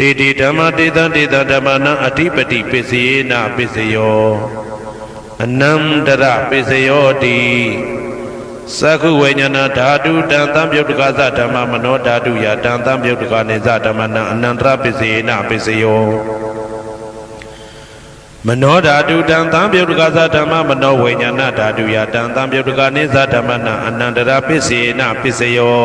တေတေဓမ္မတေတံတေတံဓမ္မနံအဓိပတိပစ္စယေနပစ္စယောအနန္တရပစ္စယောတိသက္ခုဝိညာဏဓာတုတံသံပြုတ်တကသဓမ္မမနောဓာတုယတံသံပြုတ်တကနေသဓမ္မနံအနန္တရပစ္စယေနပစ္စယောမနောဓာတုတံသံပြုတ်တကသဓမ္မမနောဝိညာဏဓာတုယတံသံပြုတ်တကနေသဓမ္မနံအနန္တရပစ္စယေနပစ္စယော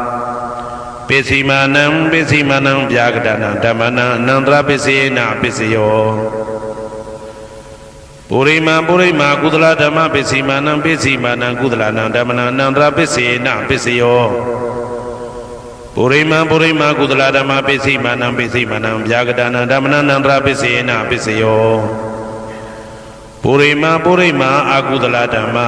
ပပိစီမာနံပိစီမာနံဗျာကတနာဓမ္မနံအနန္တရပိစေနပိစယောပုရိမာပုရိမာကုသလဓမ္မပိစီမာနံပိစီမာနံကုသလနံဓမ္မနံအနန္တရပိစေနပိစယောပုရိမာပုရိမာကုသလဓမ္မပိစီမာနံပိစီမာနံဗျာကတနာဓမ္မနံအနန္တရပိစေနပိစယောပုရိမာပုရိမာအာကုသလဓမ္မာ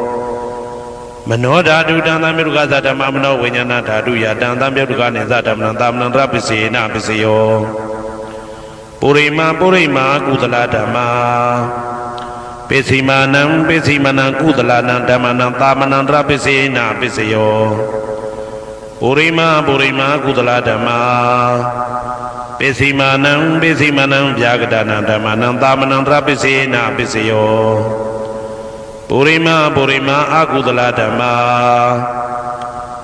မနောဓာတုတံသံမြုတ္တကသဓမ္မမနောဝိညာဏဓာတုယတံသံမြုတ္တကနေသဓမ္မနံသာမဏံတရပစ္စေနပစ္စယောပုရိမာပုရိမာကုသလဓမ္မာပိစီမာနံပိစီမနံကုသလနံဓမ္မနံသာမဏံတရပစ္စေနပစ္စယောပုရိမာပုရိမာကုသလဓမ္မာပိစီမာနံပိစီမနံဗျာကတနံဓမ္မနံသာမဏံတရပစ္စေနပစ္စယော ပုရိမာပုရိမာအာကုသလဓမ္မာ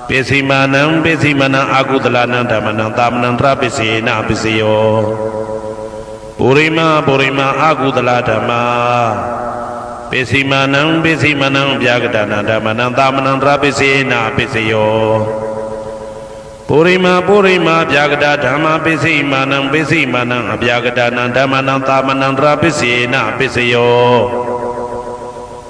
ပိစီမာနံပိစီမနံအာကုသလနံဓမ္မနံသာမဏံတရပိစေနပိစယောပုရိမာပုရိမာအာကုသလဓမ္မာပိစီမာနံပိစီမနံဗျာကတနာဓမ္မနံသာမဏံတရပိစေနပိစယောပုရိမာပုရိမာဗျာကတဓမ္မာပိစိမာနံပိစိမာနံအဗျာကတနာဓမ္မနံသာမဏံတရပိစေနပိစယော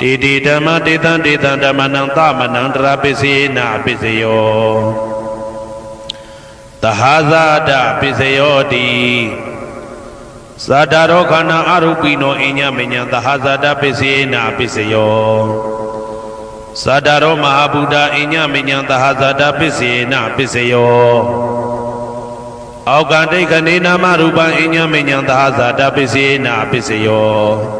တေတိဓမ္မတေတံတေတံဓမ္မနံသမနံတရာပိစေနာပိစယောတဟာဇာတပိစယောတိသာတရောခန္ဓာအရုပိနောအညမညံသဟာဇာတပိစေနာပိစယောသာတရောမဟာဗုဒ္ဓအညမညံသဟာဇာတပိစေနာပိစယောအောက်ကတိခဏေနာမရူပံအညမညံသဟာဇာတပိစေနာပိစယော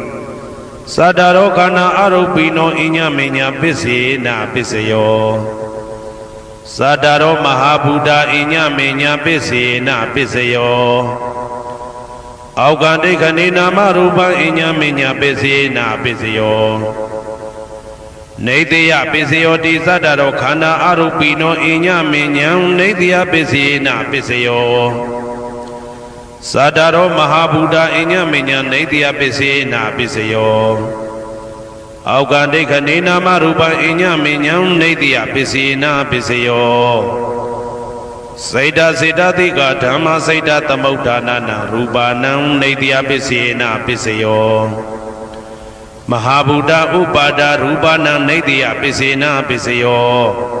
သတ္တရောခန္ဓာအရုပိနောအညမင်းညပစ္စေနာပစ္စယောသတ္တရောမဟာဗုဒ္ဓအညမင်းညပစ္စေနာပစ္စယောအောက်ကဒိဋ္ဌနေနာမရူပံအညမင်းညပစ္စေနာပစ္စယောနေတယပစ္စယောတိသတ္တရောခန္ဓာအရုပိနောအညမဉ္ဉံနေတယပစ္စေနာပစ္စယော သတ္တရောမဟာဗုဒ္ဓအညမဉ္ဉံနေတယပစ္စေနာပစ္စယောအောက်ကဒိဋ္ဌနေနာမရူပအညမဉ္ဉံနေတယပစ္စေနာပစ္စယောစေတစေတသိကဓမ္မစေတသမုဋ္ဌာနာနရူပါဏံနေတယပစ္စေနာပစ္စယောမဟာဗုဒ္ဓဥပါဒရူပနာနေတယပစ္စေနာပစ္စယော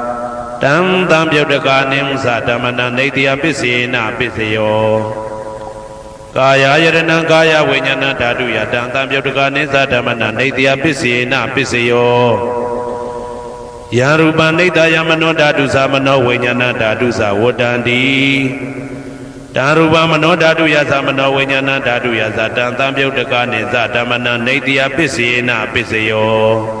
တံတံပြုတ်တကာနိမသဓမ္မနနေတယပစ္စေနပစ္စယောကာယယရဏံကာယဝိညာဏဓာတုယတံတံပြုတ်တကာနိသဓမ္မနနေတယပစ္စေနပစ္စယောယရူပနိတယမနောဓာတုသမနောဝိညာဏဓာတုသဝတ္တန္တိတာရူပမနောဓာတုယသမနောဝိညာဏဓာတုယသတံတံပြုတ်တကနိသဓမ္မနနေတယပစ္စေနပစ္စယော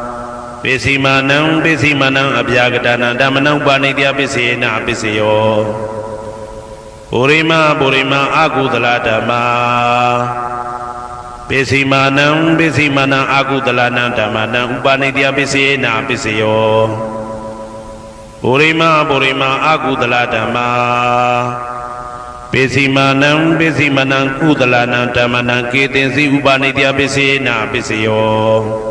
ပိစီမနံပိစီမနံအပြာကတနံဓမ္မနံဥပနိတယပစ္စေနပစ္စယောပုရိမာပုရိမာအာကုသလဓမ္မာပိစီမာနံပိစီမာနံအာကုသလနံဓမ္မနံဥပနိတယပစ္စေနပစ္စယောပုရိမာပုရိမာအာကုသလဓမ္မာပိစီမာနံပိစီမာနံကုသလနံဓမ္မနံကေတင်စီဥပနိတယပစ္စေနပစ္စယော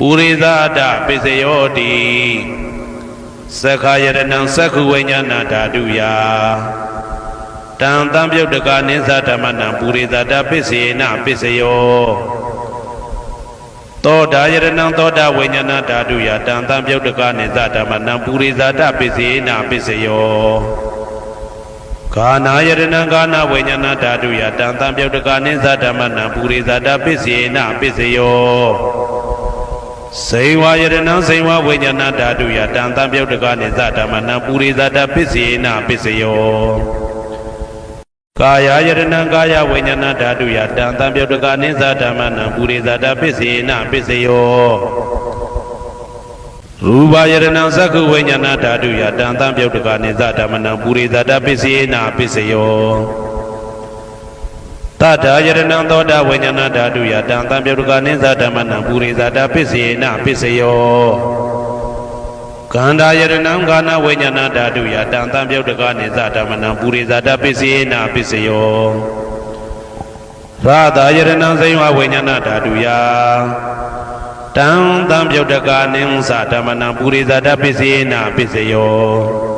ပုရိသဒပစ္စယောတိသက္ခာယရဏံသက္ခုဝိညာဏဓာတုယတံတံပြုတ်တကနိသဓမ္မနံပုရိသဒပစ္စေနပစ္စယောသောတာယရဏံသောတာဝိညာဏဓာတုယတံတံပြုတ်တကနိသဓမ္မနံပုရိသဒပစ္စေနပစ္စယောဂာနာယရဏံဂာနာဝိညာဏဓာတုယတံတံပြုတ်တကနိသဓမ္မနံပုရိသဒပစ္စေနပစ္စယော စေဝါယရဏံစေဝဝိညာဏဓာတုယတံတံပြုတ်တကနိသဓမ္မနံပုရိသဒပစ္စေနပစ္စယောကာယယရဏံကာယဝိညာဏဓာတုယတံတံပြုတ်တကနိသဓမ္မနံပုရိသဒပစ္စေနပစ္စယောရူပယရဏံသက္ခုဝိညာဏဓာတုယတံတံပြုတ်တကနိသဓမ္မနံပုရိသဒပစ္စေနပစ္စယော တထာယရဏံသောတာဝိညာဏဓာတုယတံတံပြုတ်ကနိသဓမ္မနံပုရိသတာပစ္စေနပစ္စယောကန္တာယရဏံဂာနဝိညာဏဓာတုယတံတံပြုတ်ကနိသဓမ္မနံပုရိသတာပစ္စေနပစ္စယောရာသာယရဏံစိဝဝိညာဏဓာတုယတံတံပြုတ်တကာနိဉ္စဓမ္မနံပုရိသတပစ္စေနပစ္စယော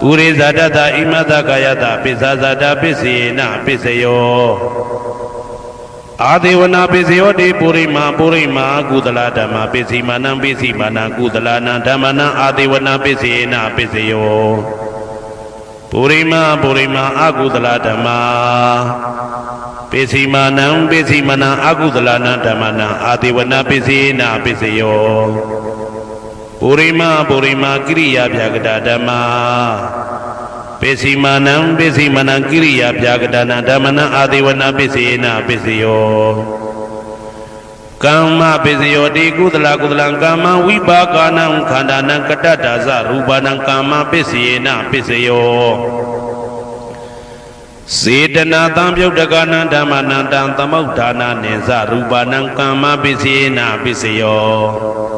ပုရိဇာတတဣမတကာယတပိစ္ဆာဇာတပိစေနပိစယောအာဒေဝနာပိစယောတိပုရိမာပုရိမာကုသလဓမ္မာပိစီမာနံပိစီမာနံကုသလနံဓမ္မနံအာဒေဝနာပိစေနပိစယောပုရိမာပုရိမာအကုသလဓမ္မာပိစီမာနံပိစီမနံအကုသလနံဓမ္မနံအာတိဝနပိစေနပိစယော ပုရိမပုရိမကိရိယာဗျာကတာဓမ္မာပိစီမာနံပိစီမနံကိရိယာဗျာကတာနံဓမ္မနံအာတိဝနပိစေနပိစယောကမ္မပိစယောတိကုသလကုသလံကာမဝိပါကနံခန္ဓာနံကတ္တတာဇရူပနံကာမပိစေနပိစယောစေတနာတံပြုတ်တကနံဓမ္မနံတံသမုဋ္ဌာနာနိသရူပနံကမ္မပစ္စေနာပစ္စယော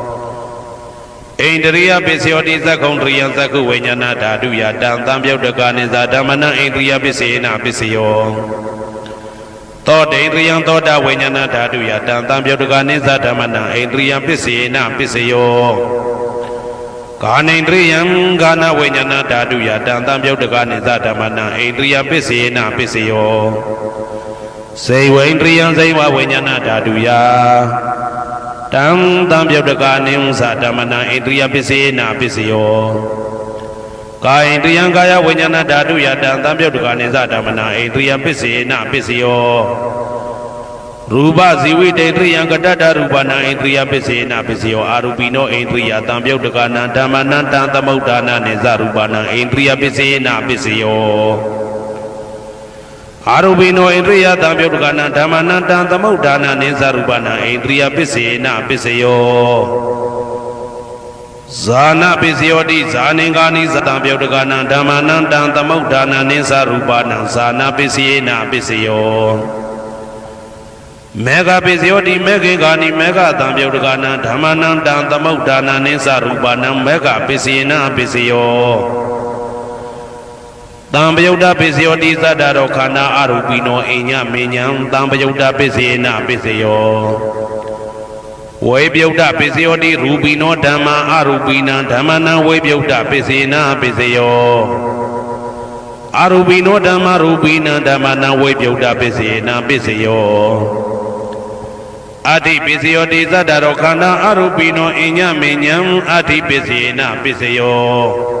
ဣန္ဒရိယပစ္စယောတိသက္ကုံတရိယသက္ကုဝိညာဏဓာတုယတံတံပြုတ်တကနိသဓမ္မနံဣန္ဒရိယပစ္စေနပစ္စယောသောတေန္ဒရိယသောတာဝိညာဏဓာတုယတံတံပြုတ်တကနိသဓမ္မနံဣန္ဒရိယပစ္စေနပစ္စယောကာနိန္ဒရိယံဂာနဝိညာဏဓာတုယတံတံပြုတ်တကနိသဓမ္မနံဣန္ဒရိယပစ္စေနပစ္စယောစေဝိန္ဒရိယံစေဝဝိညာဏဓာတုယ တံတံပြုတ်တကနိဉ္စဓမ္မနံဣန္ဒရိယပစ္စေနပစ္စယောကာယိန္ဒရိယံကာယဝိညာဏဓာတုယတံတံပြုတ်တကနိသဓမ္မနံဣန္ဒရိယပစ္စေနပစ္စယောရူပဇီဝိတေတရိယံကတ္တရူပနာဣန္ဒရိယပစ္စေနပစ္စယောအာရူပိနောဣန္ဒရိယတံပြုတ်တကနံဓမ္မနံတံသမုဋ္ဌာနာနိဇရူပနာဣန္ဒရိယပစ္စေနပစ္စယော အာရူပိနောဣန္ဒရိယတံပြုတ်တကနံဓမ္မနံတံသမုဋ္ဌာနာနိဇရူပနာဣန္ဒရိယပစ္စေနပစ္စယောဇာနာပစ္စယောတိဇာနေကာနိသတံပြုတ်တကနံဓမ္မနံတံသမုဋ္ဌာနာနိဇရူပနာဇာနာပစ္စယေနပစ္စယောမေဃပိစယောတိမေခေကာနိမေဃတံပြုတ်တကနံဓမ္မနံတံသမုဋ္ဌာနာနိသရူပနံမေဃပိစယေနပိစယော တံပယုတ်တပိစယောတိသတ္တရောခန္ဓာအရူပိနောအိညမဉ္ဉံတံပယုတ်တပိစယေနပိစယောဝေပြုတ်တပိစယောတိရူပိနောဓမ္မာအရူပိနံဓမ္မနံဝေပြုတ်တပိစေနပိစယောအရူပိနောဓမ္မာရူပိနံဓမ္မနံဝေပြုတ်တပိစေနပိစယောအဋ္ဌိပစ္စယောတိသတ္တရောခန္ဓာအရူပိနောအညမဉ္ဉံအဋ္ဌိပစ္စေနပစ္စယော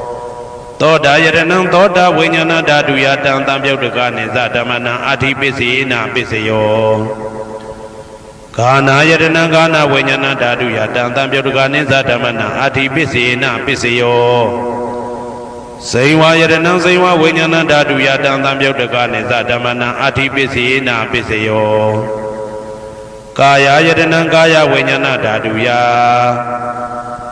သောတာယရဏံသောတာဝိညာဏဓာတုယတံတံပြုတ်တကနိသဓမ္မနံအာတိပစ္စေနပစ္စယောဂာနာယရဏံဂာနာဝိညာဏဓာတုယတံတံပြုတ်တကနိသဓမ္မနံအာတိပစ္စေနပစ္စယောဇိဝယရဏံဇိဝဝိညာဏဓာတုယတံတံပြုတ်တကနိသဓမ္မနံအဋ္ဌိပစ္စယေနာပစ္စယောကာယယတနံကာယဝိညာဏဓာတုယ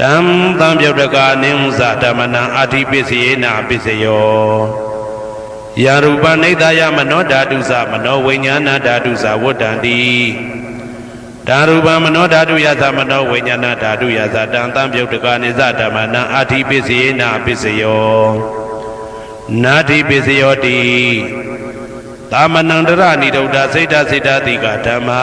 တံတံပြုတ်တကနိသဓမ္မနံအာထိပစ္စယေနာပစ္စယောယာရူပနိဒာယမနောဓာတုသမနောဝိညာဏဓာတုသဝတ္တန္တိဓာရူပမနောဓာတုယသမနောဝိညာဏဓာတုယသတံတံပြုတ်တကနိသဓမ္မနံအာထိပစ္စယေနာပစ္စယောနာတိပစ္စယောတိသာမဏံတရဏိဒုဒ္ဒစိတ်တစိတ်တတိကဓမ္မာ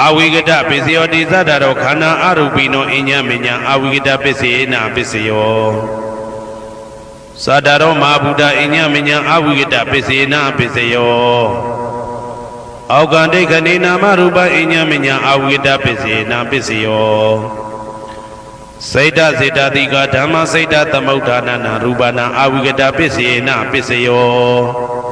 အာဝိကတပစ္စယောတိသတ္တရောခန္ဓာအရူပိနောအညမညာအာဝိကတပစ္စယေနာပစ္စယောသတ္တရောမဟာဗုဒ္ဓအညမညာအာဝိကတပစ္စယေနာပစ္စယောအောက်ကဒိဋ္ဌနေနာမရူပအညမညာအာဝိကတပစ္စယေနာပစ္စယောစိတ်တစေတတိကဓမ္မစိတ်တသမုဋ္ဌာနနာရူပနာအာဝိကတပစ္စယေနာပစ္စယော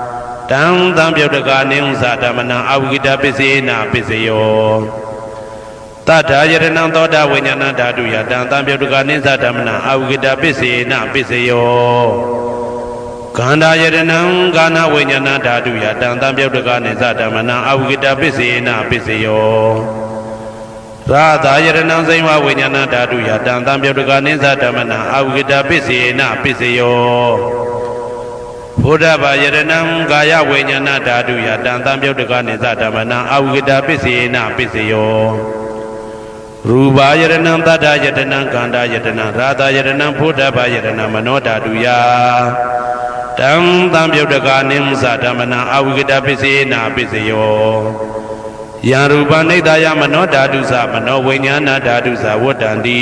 တံတံပြုတ်တကနိဥ္စဓမ္မနံအဝိကတပစ္စေနာပစ္စယောတတ္ထာယရဏံသောတာဝိညာဏဓာတုယတံတံပြုတ်တကနိသဓမ္မနံအဝိကတပစ္စေနာပစ္စယောခန္ဓာယရဏံကာနဝိညာဏဓာတုယတံတံပြုတ်တကနိသဓမ္မနံအဝိကတပစ္စေနာပစ္စယောရာသာယရဏံစိမဝိညာဏဓာတုယတံတံပြုတ်တကနိသဓမ္မနံအဝိကတပစ္စေနာပစ္စယော ဘုဒ္ဓဘာယရဏံကာယဝိညာဏဓာတုယတံတံပြုတ်တကနိသဓမ္မနံအဝိကတပစ္စေနပစ္စယောရူပါယရဏံတတ္ထယတနံကန္တာယတနံရာသယရဏံဘုဒ္ဓဘာယရဏံမနောဓာတုယတံတံပြုတ်တကနိသဓမ္မနံအဝိကတပစ္စေနပစ္စယောယံရူပနိဒာယမနောဓာတုသမနောဝိညာဏဓာတုသဝတ္တန္တိ